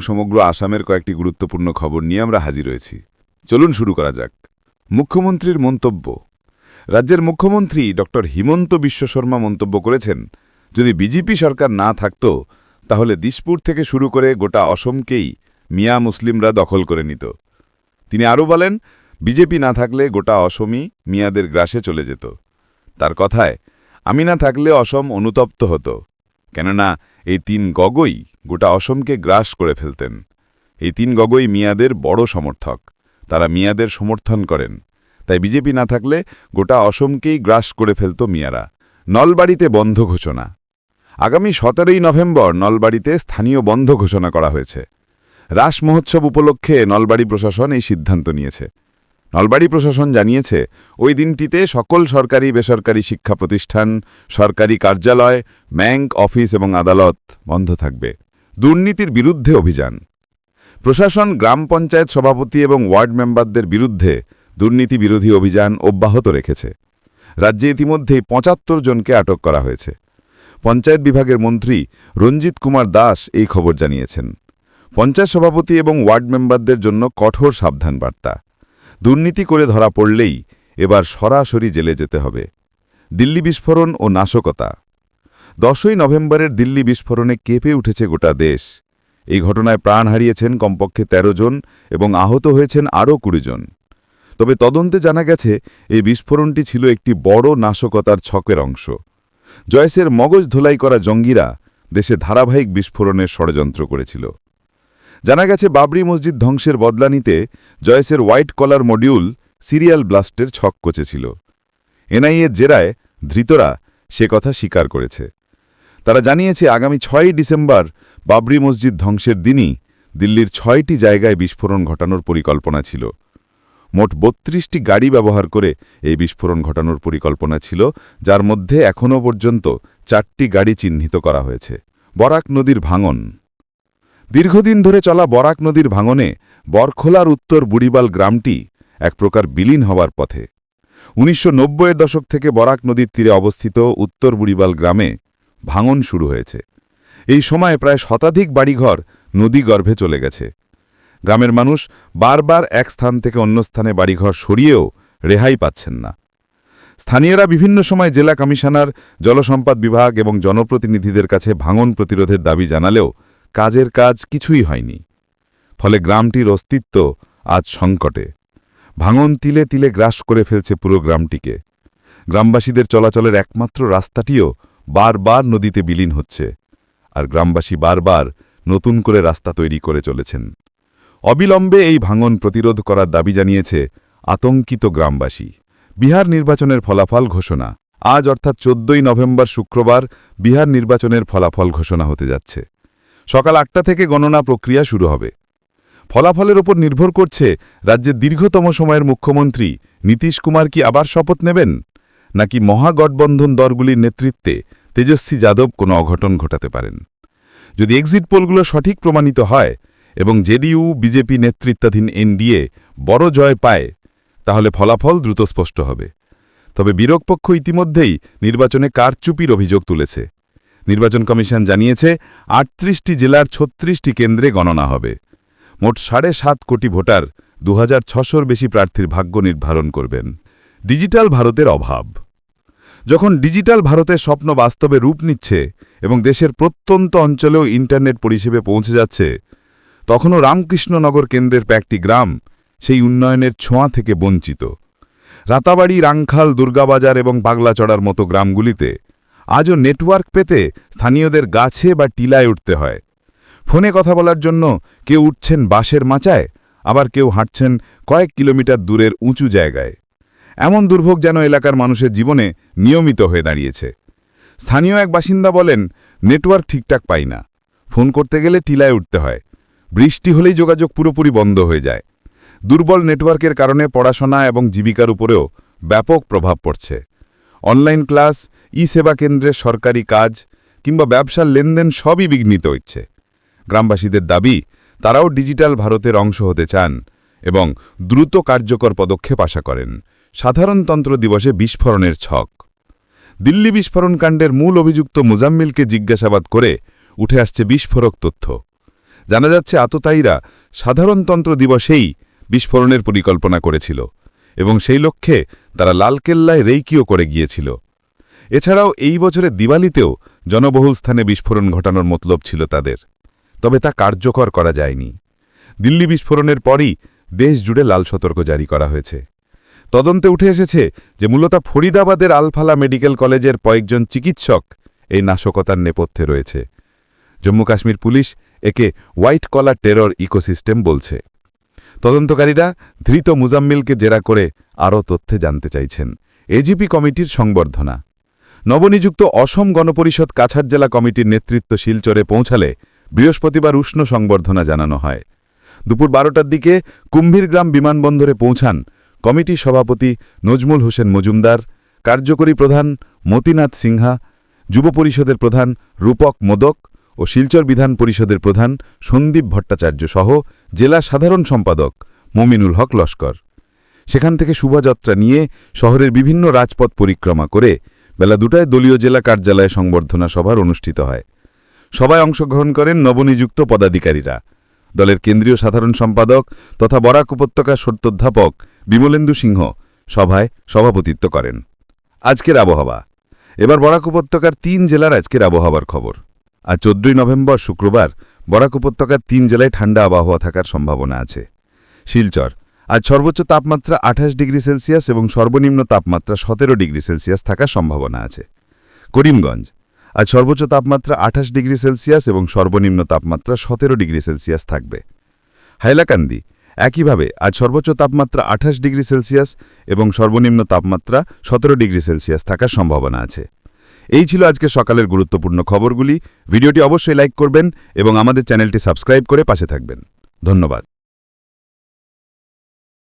সমগ্র আসামের কয়েকটি গুরুত্বপূর্ণ খবর নিয়ে আমরা হাজির হয়েছি। চলুন শুরু করা যাক। মুখ্যমন্ত্রীর মন্তব্য। রাজ্যের মুখ্যমন্ত্রী ড. হিমন্ত বিশ্ব শর্মা মন্তব্য করেছেন, যদি বিজেপি সরকার না থাকত, তাহলে দিশপুর থেকে শুরু করে গোটা অসমকেই মিয়া মুসলিমরা দখল করে নিত। তিনি আরও বলেন, বিজেপি না থাকলে গোটা অসমই মিয়াদের গ্রাসে চলে যেত। তার কথায়, আমি না থাকলে অসম অনুতপ্ত হতো। কেননা এই তিন গগই গোটা অসমকে গ্রাস করে ফেলতেন। এই তিন গগই মিয়াদের বড় সমর্থক। তারা মিয়াদের সমর্থন করেন। তাই বিজেপি না থাকলে গোটা অসমকেই গ্রাস করে ফেলত মিয়ারা। নলবাড়িতে বন্ধ ঘোষণা। আগামী সতেরোই নভেম্বর নলবাড়িতে স্থানীয় বন্ধ ঘোষণা করা হয়েছে। রাস মহোৎসব উপলক্ষে নলবাড়ি প্রশাসন এই সিদ্ধান্ত নিয়েছে। নলবাড়ি প্রশাসন জানিয়েছে, ওই দিনটিতে সকল সরকারি বেসরকারি শিক্ষা প্রতিষ্ঠান, সরকারি কার্যালয়, ব্যাংক, অফিস এবং আদালত বন্ধ থাকবে। দুর্নীতির বিরুদ্ধে অভিযান। প্রশাসন, গ্রাম পঞ্চায়েত সভাপতি এবং ওয়ার্ড মেম্বারদের বিরুদ্ধে দুর্নীতি বিরোধী অভিযান অব্যাহত রেখেছে। রাজ্যে ইতিমধ্যেই পঁচাত্তর জনকে আটক করা হয়েছে। পঞ্চায়েত বিভাগের মন্ত্রী রঞ্জিত কুমার দাস এই খবর জানিয়েছেন। পঞ্চায়েত সভাপতি এবং ওয়ার্ড মেম্বারদের জন্য কঠোর সাবধান বার্তা। দুর্নীতি করে ধরা পড়লেই এবার সরাসরি জেলে যেতে হবে। দিল্লি বিস্ফোরণ ও নাশকতা। দশই নভেম্বরের দিল্লি বিস্ফোরণে কেঁপে উঠেছে গোটা দেশ। এই ঘটনায় প্রাণ হারিয়েছেন কমপক্ষে ১৩ জন এবং আহত হয়েছেন আরও কুড়ি জন। তবে তদন্তে জানা গেছে, এই বিস্ফোরণটি ছিল একটি বড় নাশকতার ছকের অংশ। জয়েসের মগজ ধোলাই করা জঙ্গিরা দেশে ধারাবাহিক বিস্ফোরণের ষড়যন্ত্র করেছিল। জানা গেছে, বাবরি মসজিদ ধ্বংসের বদলা নিতে জয়েসের হোয়াইট কলার মডিউল সিরিয়াল ব্লাস্টের ছক কচেছিল। এনআইএর জেরায় ধৃতরা সে কথা স্বীকার করেছে। তারা জানিয়েছে, আগামী ছয়ই ডিসেম্বর বাবরি মসজিদ ধ্বংসের দিনই দিল্লির ছয়টি জায়গায় বিস্ফোরণ ঘটানোর পরিকল্পনা ছিল। মোট বত্রিশটি গাড়ি ব্যবহার করে এই বিস্ফোরণ ঘটানোর পরিকল্পনা ছিল, যার মধ্যে এখনও পর্যন্ত চারটি গাড়ি চিহ্নিত করা হয়েছে। বরাক নদীর ভাঙন দীর্ঘদিন ধরে চলা বরাক নদীর ভাঙনে বরখোলার উত্তর বুড়িবাল গ্রামটি এক প্রকার বিলীন হওয়ার পথে। উনিশশো এর দশক থেকে বরাক নদীর তীরে অবস্থিত উত্তর বুড়িবাল গ্রামে ভাঙন শুরু হয়েছে। এই সময় প্রায় শতাধিক বাড়িঘর নদী গর্ভে চলে গেছে। গ্রামের মানুষ বারবার এক স্থান থেকে অন্য স্থানে বাড়িঘর সরিয়েও রেহাই পাচ্ছেন না। স্থানীয়রা বিভিন্ন সময় জেলা কমিশনার, জলসম্পদ বিভাগ এবং জনপ্রতিনিধিদের কাছে ভাঙন প্রতিরোধের দাবি জানালেও কাজের কাজ কিছুই হয়নি। ফলে গ্রামটির অস্তিত্ব আজ সংকটে। ভাঙন তিলে তিলে গ্রাস করে ফেলছে পুরো গ্রামটিকে। গ্রামবাসীদের চলাচলের একমাত্র রাস্তাটিও বারবার নদীতে বিলীন হচ্ছে, আর গ্রামবাসী বারবার নতুন করে রাস্তা তৈরি করে চলেছেন। অবিলম্বে এই ভাঙন প্রতিরোধ করার দাবি জানিয়েছে আতঙ্কিত গ্রামবাসী। বিহার নির্বাচনের ফলাফল ঘোষণা। আজ অর্থাৎ চোদ্দই নভেম্বর শুক্রবার বিহার নির্বাচনের ফলাফল ঘোষণা হতে যাচ্ছে। সকাল আটটা থেকে গণনা প্রক্রিয়া শুরু হবে। ফলাফলের ওপর নির্ভর করছে রাজ্যের দীর্ঘতম সময়ের মুখ্যমন্ত্রী। নীতিশ কুমার কি আবার শপথ নেবেন? নাকি মহাগঠবন্ধন দলগুলির নেতৃত্বে তেজস্বী যাদব কোনো অঘটন ঘটাতে পারেন? যদি এক্সিট পোলগুলো সঠিক প্রমাণিত হয় এবং জেডিইউ, বিজেপি নেতৃত্বাধীন এনডিএ বড় জয় পায়, তাহলে ফলাফল দ্রুত স্পষ্ট হবে। তবে বিরোধপক্ষ ইতিমধ্যেই নির্বাচনে কারচুপির অভিযোগ তুলেছে। নির্বাচন কমিশন জানিয়েছে, আটত্রিশটি জেলার ছত্রিশটি কেন্দ্রে গণনা হবে। মোট সাড়ে সাত কোটি ভোটার দু হাজার বেশি প্রার্থীর ভাগ্য নির্ধারণ করবেন। ডিজিটাল ভারতের অভাব। যখন ডিজিটাল ভারতের স্বপ্ন বাস্তবে রূপ নিচ্ছে এবং দেশের প্রত্যন্ত অঞ্চলেও ইন্টারনেট পরিষেবে পৌঁছে যাচ্ছে, তখনও রামকৃষ্ণনগর কেন্দ্রের কয়েকটি গ্রাম সেই উন্নয়নের ছোঁয়া থেকে বঞ্চিত। রাতাবাড়ি, রাংখাল, দুর্গাবাজার এবং পাগলাচড়ার মতো গ্রামগুলিতে আজও নেটওয়ার্ক পেতে স্থানীয়দের গাছে বা টিলায় উঠতে হয়। ফোনে কথা বলার জন্য কেউ উঠছেন বাঁশের মাচায়, আবার কেউ হাঁটছেন কয়েক কিলোমিটার দূরের উঁচু জায়গায়। এমন দুর্ভোগ যেন এলাকার মানুষের জীবনে নিয়মিত হয়ে দাঁড়িয়েছে। স্থানীয় এক বাসিন্দা বলেন, নেটওয়ার্ক ঠিকঠাক পাই না। ফোন করতে গেলে টিলায় উঠতে হয়। বৃষ্টি হলেই যোগাযোগ পুরোপুরি বন্ধ হয়ে যায়। দুর্বল নেটওয়ার্কের কারণে পড়াশোনা এবং জীবিকার উপরেও ব্যাপক প্রভাব পড়ছে। অনলাইন ক্লাস ই সেবা কেন্দ্রের সরকারি কাজ কিংবা ব্যবসার লেনদেন সবই বিঘ্নিত হচ্ছে। গ্রামবাসীদের দাবি, তারাও ডিজিটাল ভারতের অংশ হতে চান এবং দ্রুত কার্যকর পদক্ষেপ আশা করেন। সাধারণতন্ত্র দিবসে বিস্ফোরণের ছক। দিল্লি বিস্ফোরণকাণ্ডের মূল অভিযুক্ত মুজাম্মিলকে জিজ্ঞাসাবাদ করে উঠে আসছে বিস্ফোরক তথ্য। জানা যাচ্ছে, আততায়ীরা সাধারণতন্ত্র দিবসেই বিস্ফোরণের পরিকল্পনা করেছিল এবং সেই লক্ষ্যে তারা লালকেল্লায় রেইকিও করে গিয়েছিল। এছাড়াও এই বছরের দিওয়ালিতেও জনবহুল স্থানে বিস্ফোরণ ঘটানোর মতলব ছিল তাদের। তবে তা কার্যকর করা যায়নি। দিল্লি বিস্ফোরণের পরই দেশ জুড়ে লাল সতর্ক জারি করা হয়েছে। তদন্তে উঠে এসেছে যে মূলত ফরিদাবাদের আলফালা মেডিকেল কলেজের কয়েকজন চিকিৎসক এই নাশকতার নেপথ্যে রয়েছে। জম্মু কাশ্মীর পুলিশ একে হোয়াইট কলার টেরর ইকোসিস্টেম বলছে। তদন্তকারীরা ধৃত মুজাম্মিলকে জেরা করে আরও তথ্যে জানতে চাইছেন। এজিপি কমিটির সংবর্ধনা। নবনিযুক্ত অসম গণপরিষদ কাছাড় জেলা কমিটির নেতৃত্ব শিলচরে পৌঁছালে বৃহস্পতিবার উষ্ণ সংবর্ধনা জানানো হয়। দুপুর বারোটার দিকে কুম্ভীরগ্রাম বিমানবন্দরে পৌঁছান কমিটির সভাপতি নজমুল হোসেন মজুমদার, কার্যকরী প্রধান মতিনাথ সিংহা, যুব পরিষদের প্রধান রূপক মোদক ও শিলচর বিধান পরিষদের প্রধান সন্দীপ ভট্টাচার্য সহ জেলা সাধারণ সম্পাদক মমিনুল হক লস্কর। সেখান থেকে শোভাযাত্রা নিয়ে শহরের বিভিন্ন রাজপথ পরিক্রমা করে বেলা দুটায় দলীয় জেলা কার্যালয়ে সংবর্ধনা সভার অনুষ্ঠিত হয়। সভায় অংশগ্রহণ করেন নবনিযুক্ত পদাধিকারীরা। দলের কেন্দ্রীয় সাধারণ সম্পাদক তথা বরাক উপত্যকার সত্যধ্যাপক বিমলেন্দু সিংহ সভায় সভাপতিত্ব করেন। আজকের আবহাওয়া। এবার বরাক উপত্যকার তিন জেলার আজকের আবহাওয়ার খবর। আজ চোদ্দই নভেম্বর শুক্রবার বরাক উপত্যকার তিন জেলায় ঠান্ডা আবহাওয়া থাকার সম্ভাবনা আছে। শিলচর, আজ সর্বোচ্চ তাপমাত্রা আঠাশ ডিগ্রি সেলসিয়াস এবং সর্বনিম্ন তাপমাত্রা সতেরো ডিগ্রি সেলসিয়াস থাকার সম্ভাবনা আছে। করিমগঞ্জ, আজ সর্বোচ্চ তাপমাত্রা আঠাশ ডিগ্রি সেলসিয়াস এবং সর্বনিম্ন তাপমাত্রা সতেরো ডিগ্রি সেলসিয়াস থাকবে। হাইলাকান্দি, একইভাবে আজ সর্বোচ্চ তাপমাত্রা আঠাশ ডিগ্রি সেলসিয়াস এবং সর্বনিম্ন তাপমাত্রা সতেরো ডিগ্রি সেলসিয়াস থাকার সম্ভাবনা আছে। এই ছিল আজকে সকালের গুরুত্বপূর্ণ খবরগুলি। ভিডিওটি অবশ্যই লাইক করবেন এবং আমাদের চ্যানেলটি সাবস্ক্রাইব করে পাশে থাকবেন। ধন্যবাদ।